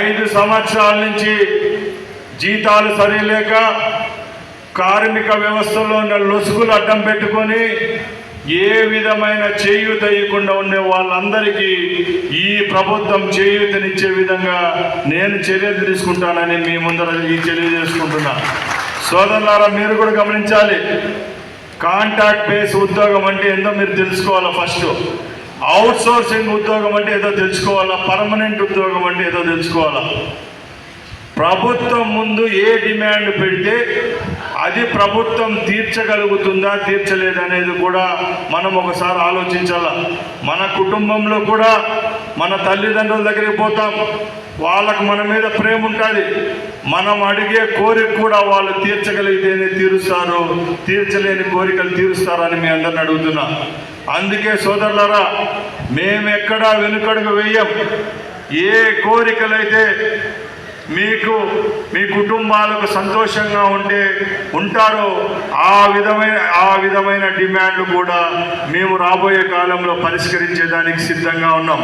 ఐదు సంవత్సరాల నుంచి జీతాలు సరిలేక కార్మిక వ్యవస్థలో ఉన్న లొసుగులు అడ్డం పెట్టుకొని ఏ విధమైన చేయూత ఇవ్వకుండా ఉండే వాళ్ళందరికీ ఈ ప్రభుత్వం చేయూతనిచ్చే విధంగా నేను చర్యలు తీసుకుంటానని మీ ముందర ఈ తెలియజేసుకుంటున్నా. సోదరులారా మీరు కూడా గమనించాలి. కాంటాక్ట్ బేస్ ఉద్యోగం అంటే ఏందో మీరు తెలుసుకోవాలి ఫస్ట్. అవుట్ సోర్సింగ్ ఉద్యోగం అంటే ఏదో తెలుసుకోవాలా? పర్మనెంట్ ఉద్యోగం అంటే ఏదో తెలుసుకోవాలా? ప్రభుత్వం ముందు ఏ డిమాండ్ పెడితే అది ప్రభుత్వం తీర్చగలుగుతుందా తీర్చలేదనేది కూడా మనం ఒకసారి ఆలోచించాల? మన కుటుంబంలో కూడా మన తల్లిదండ్రుల దగ్గరికి పోతాం. వాళ్ళకు మన మీద ప్రేమ ఉంటుంది. మనం అడిగే కోరిక కూడా వాళ్ళు తీర్చగలిగితేనే తీరుస్తారు తీర్చలేని కోరికలు తీరుస్తారని మీ అందరిని అడుగుతున్నా. అందుకే సోదరులరా మేమెక్కడా వెనుకడుగు వెయ్యం ఏ కోరికలైతే మీకు మీ కుటుంబాలకు సంతోషంగా ఉంటే ఉంటారో ఆ విధమైన ఆ విధమైన డిమాండ్లు కూడా మేము రాబోయే కాలంలో పరిష్కరించేదానికి సిద్ధంగా ఉన్నాం.